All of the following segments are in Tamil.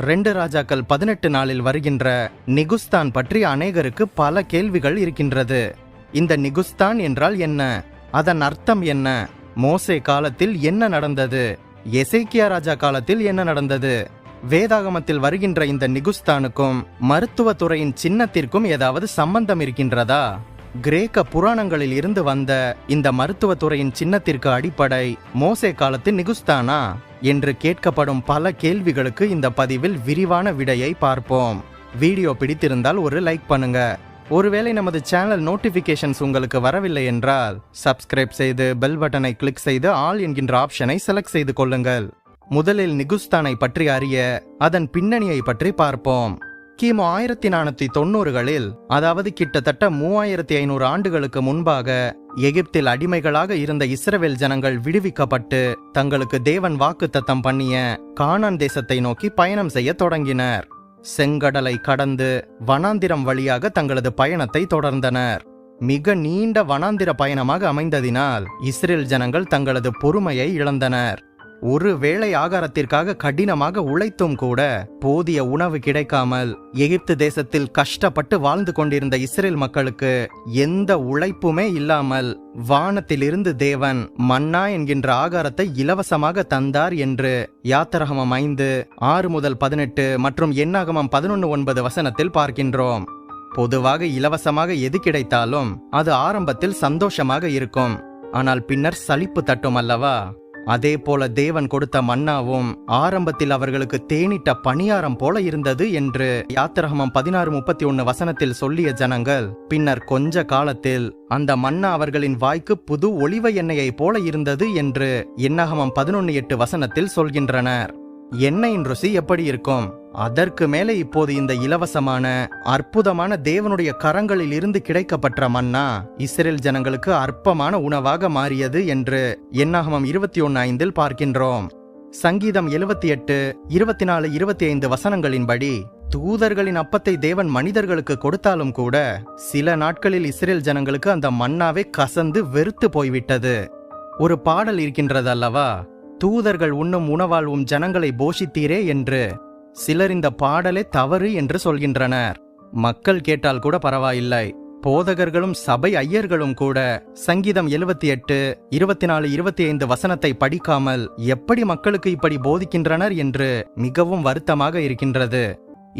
ரெண்டு ராஜாக்கள் பதினெட்டு நாளில் வருகின்ற நிகுஸ்தான் பற்றி அநேகருக்கு பல கேள்விகள் இருக்கின்றது. இந்த நிகுஸ்தான் என்றால் என்ன? அதன் அர்த்தம் என்ன? மோசே காலத்தில் என்ன நடந்தது? எசேக்கியா ராஜா காலத்தில் என்ன நடந்தது? வேதாகமத்தில் வருகின்ற இந்த நிகுஸ்தானுக்கும் மருத்துவத்துறையின் சின்னத்திற்கும் ஏதாவது சம்பந்தம் இருக்கின்றதா? கிரேக்க புராணங்களில் இருந்து வந்த இந்த மருத்துவத்துறையின் சின்னத்திற்கு அடிப்படை மோசே காலத்து நிகுஸ்தானா? என்று கேட்கப்படும் பல கேள்விகளுக்கு இந்த பதிவில் விரிவான விடையை பார்ப்போம். வீடியோ பிடித்திருந்தால் ஒரு லைக் பண்ணுங்க. ஒருவேளை நமது சேனல் நோட்டிபிகேஷன்ஸ் உங்களுக்கு வரவில்லை என்றால் சப்ஸ்கிரைப் செய்து பெல் பட்டனை கிளிக் செய்து ஆல் என்கின்ற ஆப்ஷனை செலக்ட் செய்து கொள்ளுங்கள். முதலில் நிகுஸ்தானை பற்றி அறிய அதன் பின்னணியை பற்றி பார்ப்போம். கிமு ஆயிரத்தி நானூத்தி தொண்ணூறுகளில் அதாவது கிட்டத்தட்ட மூவாயிரத்தி ஐநூறு ஆண்டுகளுக்கு முன்பாக எகிப்தில் அடிமைகளாக இருந்த இஸ்ரவேல் ஜனங்கள் விடுவிக்கப்பட்டு தங்களுக்கு தேவன் வாக்குத்தத்தம் பண்ணிய கானான் தேசத்தை நோக்கி பயணம் செய்ய தொடங்கினர். செங்கடலை கடந்து வனாந்திரம் வழியாக தங்களது பயணத்தை தொடர்ந்தனர். மிக நீண்ட வனாந்திர பயணமாக அமைந்ததினால் இஸ்ரேல் ஜனங்கள் தங்களது பொறுமையை இழந்தனர். ஒரு வேளை ஆகாரத்திற்காக கடினமாக உழைத்தும் கூட போதிய உணவு கிடைக்காமல் எகிப்து தேசத்தில் கஷ்டப்பட்டு வாழ்ந்து கொண்டிருந்த இஸ்ரேல் மக்களுக்கு எந்த உழைப்புமே இல்லாமல் வானத்திலிருந்து தேவன் மன்னா என்கின்ற ஆகாரத்தை இலவசமாக தந்தார் என்று யாத்திரகமம் ஐந்து ஆறு முதல் பதினெட்டு மற்றும் எண்ணாகமம் பதினொன்று ஒன்பது வசனத்தில் பார்க்கின்றோம். பொதுவாக இலவசமாக எது கிடைத்தாலும் அது ஆரம்பத்தில் சந்தோஷமாக இருக்கும். ஆனால் பின்னர் சலிப்பு தட்டும் அல்லவா அதே போல தேவன் கொடுத்த மன்னாவும் ஆரம்பத்தில் அவர்களுக்கு தேனிட்ட பணியாரம் போல இருந்தது என்று யாத்திரகமம் பதினாறு முப்பத்தி ஒன்னு வசனத்தில் சொல்லிய ஜனங்கள் பின்னர் கொஞ்ச காலத்தில் அந்த மன்னா அவர்களின் வாய்க்கு புது ஒளிவ எண்ணெயை போல இருந்தது என்று எண்ணகமம் பதினொன்னு எட்டு வசனத்தில் சொல்கின்றனர். எண்ணெயின் ருசி எப்படி இருக்கும்? அதற்கு மேலே இப்போது இந்த இலவசமான அற்புதமான தேவனுடைய கரங்களில் இருந்து கிடைக்கப்பட்ட மன்னா இஸ்ரேல் ஜனங்களுக்கு அற்பமான உணவாக மாறியது என்று எண்ணாகமம் இருபத்தி ஒன்னு ஐந்தில் பார்க்கின்றோம். சங்கீதம் எழுபத்தி எட்டு இருபத்தி நாலு இருபத்தி ஐந்து வசனங்களின்படி தூதர்களின் அப்பத்தை தேவன் மனிதர்களுக்கு கொடுத்தாலும் கூட சில நாட்களில் இஸ்ரேல் ஜனங்களுக்கு அந்த மன்னாவே கசந்து வெறுத்து போய்விட்டது. ஒரு பாடல் இருக்கின்றது அல்லவா தூதர்கள் உண்ணும் உணவாழ்வும் ஜனங்களை போஷித்தீரே என்று சிலர் இந்த பாடலே தவறு என்று சொல்கின்றனர். மக்கள் கேட்டால் கூட பரவாயில்லை. போதகர்களும் சபை ஐயர்களும் கூட சங்கீதம் எழுபத்தி எட்டு இருபத்தி நாலு இருபத்தி ஐந்து வசனத்தை படிக்காமல் எப்படி மக்களுக்கு இப்படி போதிக்கின்றனர் என்று மிகவும் வருத்தமாக இருக்கின்றது.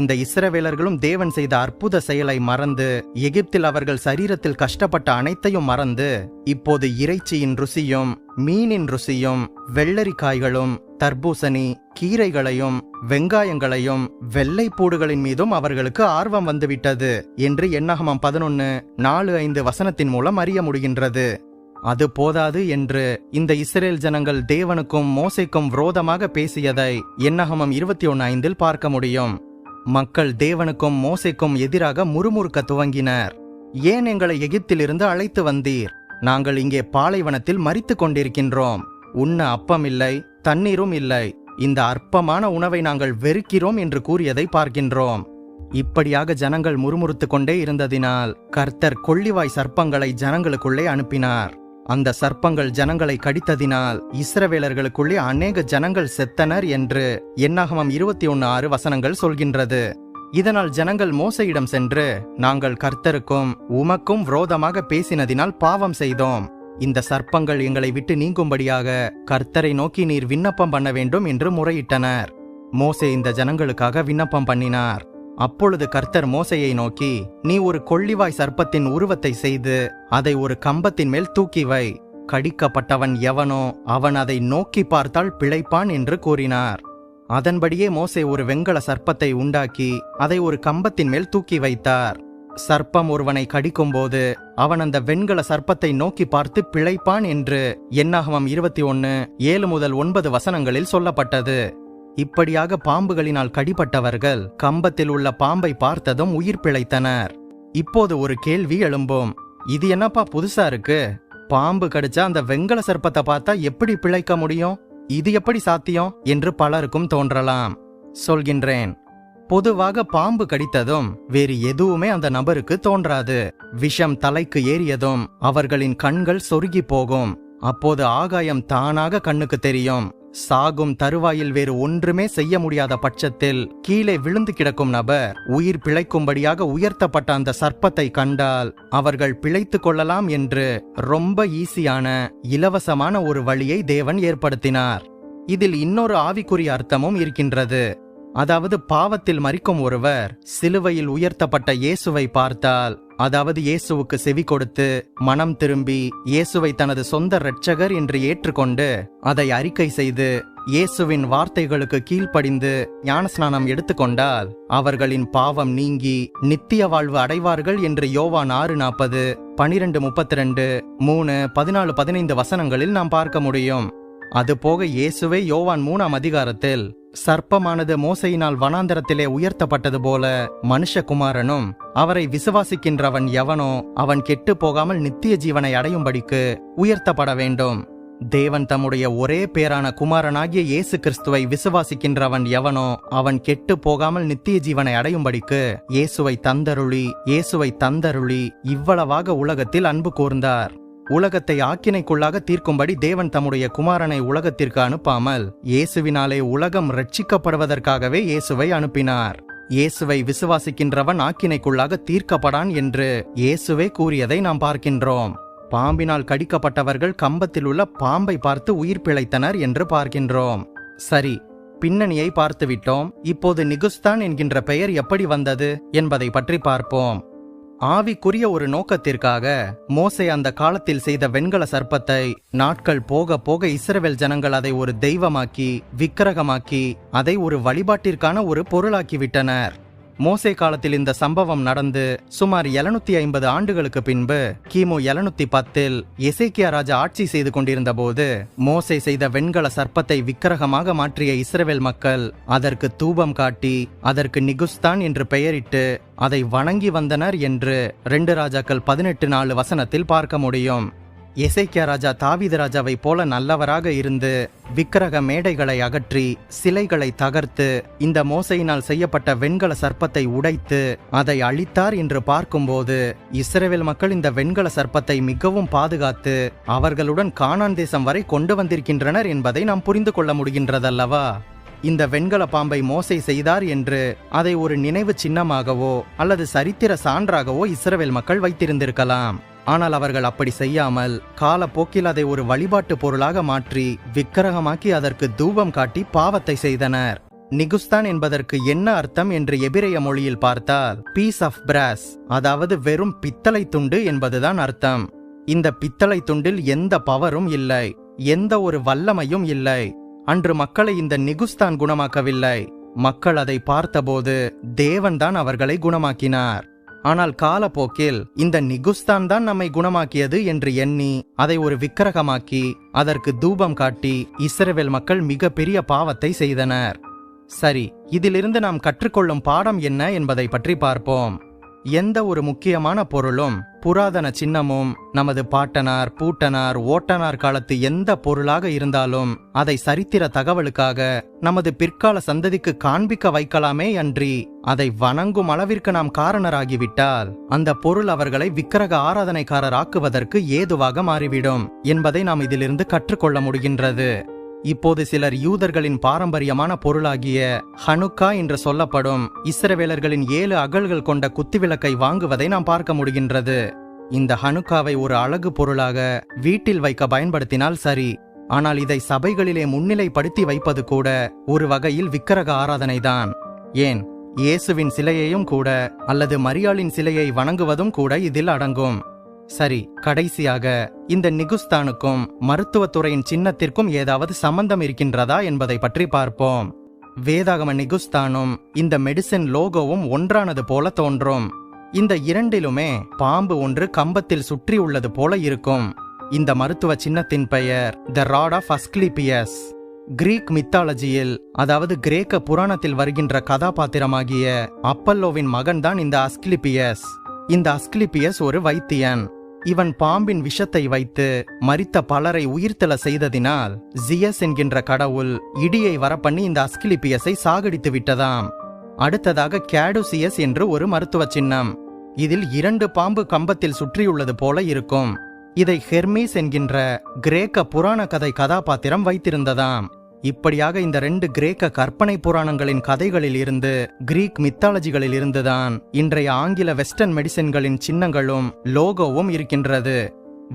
இந்த இஸ்ரவேலர்களும் தேவன் செய்த அற்புத செயலை மறந்து எகிப்தில் அவர்கள் சரீரத்தில் கஷ்டப்பட்ட அனைத்தையும் மறந்து இப்போது இறைச்சியின் ருசியும் மீனின் ருசியும் வெள்ளரிக்காய்களும் தர்பூசணி கீரைகளையும் வெங்காயங்களையும் வெள்ளைப்பூடுகளின் மீதும் அவர்களுக்கு ஆர்வம் வந்துவிட்டது என்று எண்ணகமம் பதினொன்னு நாலு ஐந்து வசனத்தின் மூலம் அறிய முடிகின்றது. அது போதாது என்று இந்த இஸ்ரேல் ஜனங்கள் தேவனுக்கும் மோசைக்கும் விரோதமாக பேசியதை எண்ணகமம் இருபத்தி ஒன்னு ஐந்தில் பார்க்க முடியும். மக்கள் தேவனுக்கும் மோசைக்கும் எதிராக முறுமுறுக்க துவங்கினர். ஏன் எங்களை எகிப்திலிருந்து அழைத்து வந்தீர்? நாங்கள் இங்கே பாலைவனத்தில் மறித்துக் கொண்டிருக்கின்றோம். உண்ண அப்பம் இல்லை தண்ணீரும் இல்லை. இந்த அற்பமான உணவை நாங்கள் வெறுக்கிறோம் என்று கூறியதை பார்க்கின்றோம். இப்படியாக ஜனங்கள் முறுமுறுத்து கொண்டே இருந்ததினால் கர்த்தர் கொள்ளிவாய் சர்ப்பங்களை ஜனங்களுக்குள்ளே அனுப்பினார். அந்த சர்ப்பங்கள் ஜனங்களை கடித்ததினால் இஸ்ரவேலர்களுக்குள்ளே அநேக ஜனங்கள் செத்தனர் என்று எண்ணாகமம் இருபத்தி ஒன்னு ஆறு வசனங்கள் சொல்கின்றது. இதனால் ஜனங்கள் மோசையிடம் சென்று நாங்கள் கர்த்தருக்கும் உமக்கும் விரோதமாக பேசினதினால் பாவம் செய்தோம். இந்த சர்ப்பங்கள் எங்களை விட்டு நீங்கும்படியாக கர்த்தரை நோக்கி நீர் விண்ணப்பம் பண்ண வேண்டும் என்று முறையிட்டனர். மோசே இந்த ஜனங்களுக்காக விண்ணப்பம் பண்ணினார். அப்பொழுது கர்த்தர் மோசையை நோக்கி நீ ஒரு கொள்ளிவாய் சர்ப்பத்தின் உருவத்தை செய்து அதை ஒரு கம்பத்தின் மேல் தூக்கி வை. கடிக்கப்பட்டவன் எவனோ அவன் அதை நோக்கி பார்த்தால் பிழைப்பான் என்று கூறினார். அதன்படியே மோசே ஒரு வெண்கல சர்ப்பத்தை உண்டாக்கி அதை ஒரு கம்பத்தின் மேல் தூக்கி வைத்தார். சர்ப்பம் ஒருவனை கடிக்கும்போது அவன் அந்த வெண்கல சர்ப்பத்தை நோக்கி பார்த்து பிழைப்பான் என்று என்னாகவம் இருபத்தி ஒன்னு ஏழு முதல் ஒன்பது வசனங்களில் சொல்லப்பட்டது. இப்படியாக பாம்புகளினால் கடிபட்டவர்கள் கம்பத்தில் உள்ள பாம்பை பார்த்ததும் உயிர் பிழைத்தனர். இப்போது ஒரு கேள்வி எழும்போம். இது என்னப்பா புதுசா இருக்கு? பாம்பு கடிச்சா அந்த வெங்கல சர்ப்பத்தை பார்த்தா எப்படி பிழைக்க முடியும்? இது எப்படி சாத்தியம்? என்று பலருக்கும் தோன்றலாம். சொல்கின்றேன். பொதுவாக பாம்பு கடித்ததும் வேறு எதுவுமே அந்த நபருக்கு தோன்றாது. விஷம் தலைக்கு ஏறியதும் அவர்களின் கண்கள் சொருகி போகும். அப்போது ஆகாயம் தானாக கண்ணுக்கு தெரியும். சாகும் தருவாயில் வேறு ஒன்றுமே செய்ய முடியாத பட்சத்தில் கீழே விழுந்து கிடக்கும் நபர் உயிர் பிழைக்கும்படியாக உயர்த்தப்பட்ட அந்த சர்ப்பத்தை கண்டால் அவர்கள் பிழைத்து கொள்ளலாம் என்று ரொம்ப ஈஸியான இலவசமான ஒரு வழியை தேவன் ஏற்படுத்தினார். இதில் இன்னொரு ஆவிக்குரிய அர்த்தமும் இருக்கின்றது. அதாவது பாவத்தில் மறிக்கும் ஒருவர் சிலுவையில் உயர்த்தப்பட்ட இயேசுவை பார்த்தால் அதாவது இயேசுவுக்கு செவி கொடுத்து மனம் திரும்பி இயேசுவை தனது சொந்த இரட்சகர் என்று ஏற்றுக்கொண்டு அதை அறிக்கை செய்து இயேசுவின் வார்த்தைகளுக்கு கீழ்ப்படிந்து ஞானஸ்நானம் எடுத்துக்கொண்டால் அவர்களின் பாவம் நீங்கி நித்திய வாழ்வு அடைவார்கள் என்று யோவான் ஆறு நாற்பது பனிரெண்டு முப்பத்தி ரெண்டு மூணு பதினாலு பதினைந்து வசனங்களில் நாம் பார்க்க முடியும். அதுபோக இயேசுவே யோவான் மூணாம் அதிகாரத்தில் சர்ப்பமானது மோசையினால் வனாந்தரத்திலே உயர்த்தப்பட்டது போல மனுஷகுமாரனும் அவரை விசுவாசிக்கின்றவன் எவனோ அவன் கெட்டு போகாமல் நித்திய ஜீவனை அடையும்படிக்கு உயர்த்தப்பட வேண்டும். தேவன் தம்முடைய ஒரே பேரான குமாரனாகிய இயேசு கிறிஸ்துவை விசுவாசிக்கின்றவன் எவனோ அவன் கெட்டு போகாமல் நித்திய ஜீவனை அடையும்படிக்கு இயேசுவை தந்தருளி இயேசுவை தந்தருளி இவ்வளவாக உலகத்தில் அன்பு கூர்ந்தார். உலகத்தை ஆக்கினைக்குள்ளாக தீர்க்கும்படி தேவன் தம்முடைய குமாரனை உலகத்திற்கு அனுப்பாமல் இயேசுவினாலே உலகம் ரட்சிக்கப்படுவதற்காகவே இயேசுவை அனுப்பினார். இயேசுவை விசுவாசிக்கின்றவன் ஆக்கினைக்குள்ளாக தீர்க்கப்படான் என்று இயேசுவே கூறியதை நாம் பார்க்கின்றோம். பாம்பினால் கடிக்கப்பட்டவர்கள் கம்பத்தில் உள்ள பாம்பை பார்த்து உயிர் பிழைத்தனர் என்று பார்க்கின்றோம். சரி பின்னணியை பார்த்துவிட்டோம். இப்போது நிகுஸ்தான் என்கின்ற பெயர் எப்படி வந்தது என்பதை பற்றி பார்ப்போம். ஆவிக்குரிய ஒரு நோக்கத்திற்காக மோசே அந்த காலத்தில் செய்த வெண்கல சர்ப்பத்தை நாட்கள் போக போக இஸ்ரவேல் ஜனங்கள் அதை ஒரு தெய்வமாக்கி விக்கிரகமாக்கி அதை ஒரு வழிபாட்டிற்கான ஒரு பொருளாக்கிவிட்டனர். மோசே காலத்தில் இந்த சம்பவம் நடந்து சுமார் 750 ஐம்பது ஆண்டுகளுக்கு பின்பு கிமு 710 பத்தில் எசேக்கியா ராஜா ஆட்சி செய்து கொண்டிருந்த போது மோசே செய்த வெண்கல சர்ப்பத்தை விக்கிரகமாக மாற்றிய இஸ்ரேல் மக்கள் அதற்கு தூபம் காட்டி அதற்கு நிகுஸ்தான் என்று பெயரிட்டு அதை வணங்கி வந்தனர் என்று ரெண்டு ராஜாக்கள் பதினெட்டு நாலு வசனத்தில் பார்க்க முடியும். எசைக்கியா ராஜா தாவீது ராஜாவைப் போல நல்லவராக இருந்து விக்கிரக மேடைகளை அகற்றி சிலைகளை தகர்த்து இந்த மோசையினால் செய்யப்பட்ட வெண்கல சர்ப்பத்தை உடைத்து அதை அழித்தார் என்று பார்க்கும்போது இஸ்ரவேல் மக்கள் இந்த வெண்கல சர்ப்பத்தை மிகவும் பாதுகாத்து அவர்களுடன் கானான் தேசம் வரை கொண்டு வந்திருக்கின்றனர் என்பதை நாம் புரிந்து கொள்ள முடிகின்றதல்லவா? இந்த வெண்கல பாம்பை மோசை செய்தார் என்று அதை ஒரு நினைவு சின்னமாகவோ அல்லது சரித்திர சான்றாகவோ இஸ்ரவேல் மக்கள் வைத்திருந்திருக்கலாம். ஆனால் அவர்கள் அப்படி செய்யாமல் காலப்போக்கில் அதை ஒரு வழிபாட்டு பொருளாக மாற்றி விக்கிரகமாக்கி அதற்கு தூபம் காட்டி பாவத்தை செய்தனர். நிகுஸ்தான் என்பதற்கு என்ன அர்த்தம் என்று எபிரேய மொழியில் பார்த்தால் பீஸ் ஆஃப் பிராஸ் அதாவது வெறும் பித்தளை துண்டு என்பதுதான் அர்த்தம். இந்த பித்தளை துண்டில் எந்த பவரும் இல்லை எந்த ஒரு வல்லமையும் இல்லை. அன்று மக்களை இந்த நிகுஸ்தான் குணமாக்கவில்லை. மக்கள் அதை பார்த்தபோது தேவன்தான் அவர்களை குணமாக்கினார். ஆனால் காலப்போக்கில் இந்த நிகுஸ்தான் தான் நம்மை குணமாக்கியது என்று எண்ணி அதை ஒரு விக்கிரகமாக்கி அதற்கு தூபம் காட்டி இஸ்ரவேல் மக்கள் மிக பெரிய பாவத்தை செய்தனர். சரி இதிலிருந்து நாம் கற்றுக்கொள்ளும் பாடம் என்ன என்பதை பற்றி பார்ப்போம். எந்த ஒரு முக்கியமான பொருளும் புராதன சின்னமும் நமது பாட்டனார் பூட்டனார் ஓட்டனார் காலத்து எந்த பொருளாக இருந்தாலும் அதை சரித்திர தகவலுக்காக நமது பிற்கால சந்ததிக்கு காண்பிக்க வைக்கலாமே அன்றி அதை வணங்கும் அளவிற்கு நாம் காரணராகிவிட்டால் அந்த பொருள் அவர்களை விக்கிரக ஆராதனைக்காரர் ஆக்குவதற்கு ஏதுவாக மாறிவிடும் என்பதை நாம் இதிலிருந்து கற்றுக்கொள்ள முடிகின்றது. இப்போது சிலர் யூதர்களின் பாரம்பரியமான பொருளாகிய ஹனுக்கா என்று சொல்லப்படும் இஸ்ரவேலர்களின் ஏழு அகல்கள் கொண்ட குத்துவிளக்கை வாங்குவதை நாம் பார்க்க முடிகின்றது. இந்த ஹனுக்காவை ஒரு அழகு பொருளாக வீட்டில் வைக்க பயன்படுத்தினால் சரி. ஆனால் இதை சபைகளிலே முன்னிலைப்படுத்தி வைப்பது கூட ஒரு வகையில் விக்கிரக ஆராதனைதான். ஏன்? இயேசுவின் சிலையையும் கூட அல்லது மரியாளின் சிலையை வணங்குவதும் கூட இதில் அடங்கும். சரி கடைசியாக இந்த நிகுஸ்தானுக்கும் மருத்துவத்துறையின் சின்னத்திற்கும் ஏதாவது சம்பந்தம் இருக்கின்றதா என்பதை பற்றி பார்ப்போம். வேதாகம நிகுஸ்தானும் இந்த மெடிசின் லோகோவும் ஒன்றானது போல தோன்றும். இந்த இரண்டிலுமே பாம்பு ஒன்று கம்பத்தில் சுற்றி உள்ளது போல இருக்கும். இந்த மருத்துவ சின்னத்தின் பெயர் the rod of Asclepius Greek மித்தாலஜியில் அதாவது கிரேக்க புராணத்தில் வருகின்ற கதாபாத்திரமாகிய அப்பல்லோவின் மகன்தான் இந்த அஸ்கிலிபியஸ் இந்த அஸ்கிலிபியஸ் ஒரு வைத்தியன். இவன் பாம்பின் விஷத்தை வைத்து மரித்த பலரை உயிர்த்தெழ செய்ததினால் ஜியஸ் என்கின்ற கடவுள் இடியை வரப்பண்ணி இந்த அஸ்கிலிபியஸை சாகடித்து விட்டதாம். அடுத்ததாக கேடுசியஸ் என்று ஒரு மருத்துவ சின்னம். இதில் இரண்டு பாம்பு கம்பத்தில் சுற்றியுள்ளது போல இருக்கும். இதை ஹெர்மீஸ் என்கின்ற கிரேக்க புராண கதை கதாபாத்திரம் வைத்திருந்ததாம். இப்படியாக இந்த ரெண்டு கிரேக்க கற்பனை புராணங்களின் கதைகளில் இருந்து கிரீக் மித்தாலஜிகளில் இருந்துதான் இன்றைய ஆங்கில வெஸ்டர்ன் மெடிசன்களின் சின்னங்களும் லோகோவும் இருக்கின்றது.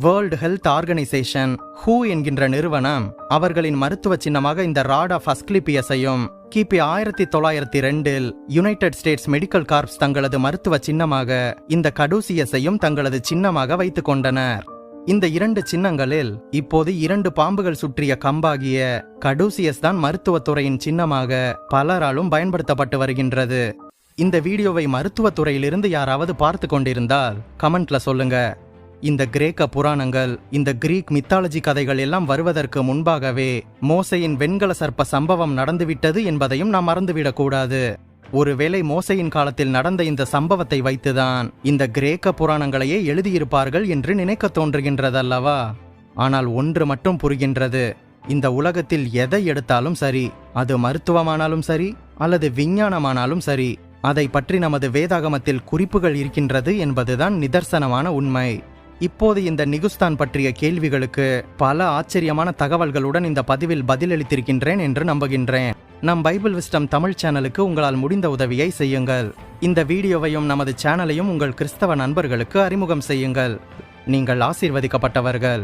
வேர்ல்டு ஹெல்த் ஆர்கனைசேஷன் ஹூ என்கின்ற நிறுவனம் அவர்களின் மருத்துவ சின்னமாக இந்த ராட் ஆஃப் அஸ்கிலிபியஸையும் கிபி ஆயிரத்தி தொள்ளாயிரத்தி ரெண்டில் யுனைடெட் ஸ்டேட்ஸ் மெடிக்கல் கார்ப்ஸ் தங்களது மருத்துவ சின்னமாக இந்த கடூசியஸையும் தங்களது சின்னமாக வைத்துக் கொண்டனர். இந்த இரண்டு சின்னங்களில் இப்போது இரண்டு பாம்புகள் சுற்றிய கம்பாகிய கடூசியஸ் தான் மருத்துவத்துறையின் சின்னமாக பலராலும் பயன்படுத்தப்பட்டு வருகின்றது. இந்த வீடியோவை மருத்துவத்துறையிலிருந்து யாராவது பார்த்து கொண்டிருந்தால் கமெண்ட்ல சொல்லுங்க. இந்த கிரேக்க புராணங்கள் இந்த கிரீக் மித்தாலஜி கதைகள் எல்லாம் வருவதற்கு முன்பாகவே மோசையின் வெண்கல சர்ப்ப சம்பவம் நடந்துவிட்டது என்பதையும் நாம் மறந்துவிடக்கூடாது ஒருவேளை மோசையின் காலத்தில் நடந்த இந்த சம்பவத்தை வைத்துதான் இந்த கிரேக்க புராணங்களையே எழுதியிருப்பார்கள் என்று நினைக்க தோன்றுகின்றதல்லவா? ஆனால் ஒன்று மட்டும் புரிகின்றது. இந்த உலகத்தில் எதை எடுத்தாலும் சரி அது மருத்துவமானாலும் சரி அல்லது விஞ்ஞானமானாலும் சரி அதை பற்றி நமது வேதாகமத்தில் குறிப்புகள் இருக்கின்றது என்பதுதான் நிதர்சனமான உண்மை. இப்போது இந்த நிகுஸ்தான் பற்றிய கேள்விகளுக்கு பல ஆச்சரியமான தகவல்களுடன் இந்த பதிவில் பதிலளித்திருக்கின்றேன் என்று நம்புகின்றேன். நம் பைபிள் விஸ்டம் தமிழ் சேனலுக்கு உங்களால் முடிந்த உதவியை செய்யுங்கள். இந்த வீடியோவையும் நமது சேனலையும் உங்கள் கிறிஸ்தவ நண்பர்களுக்கு அறிமுகம் செய்யுங்கள். நீங்கள் ஆசீர்வதிக்கப்பட்டவர்கள்.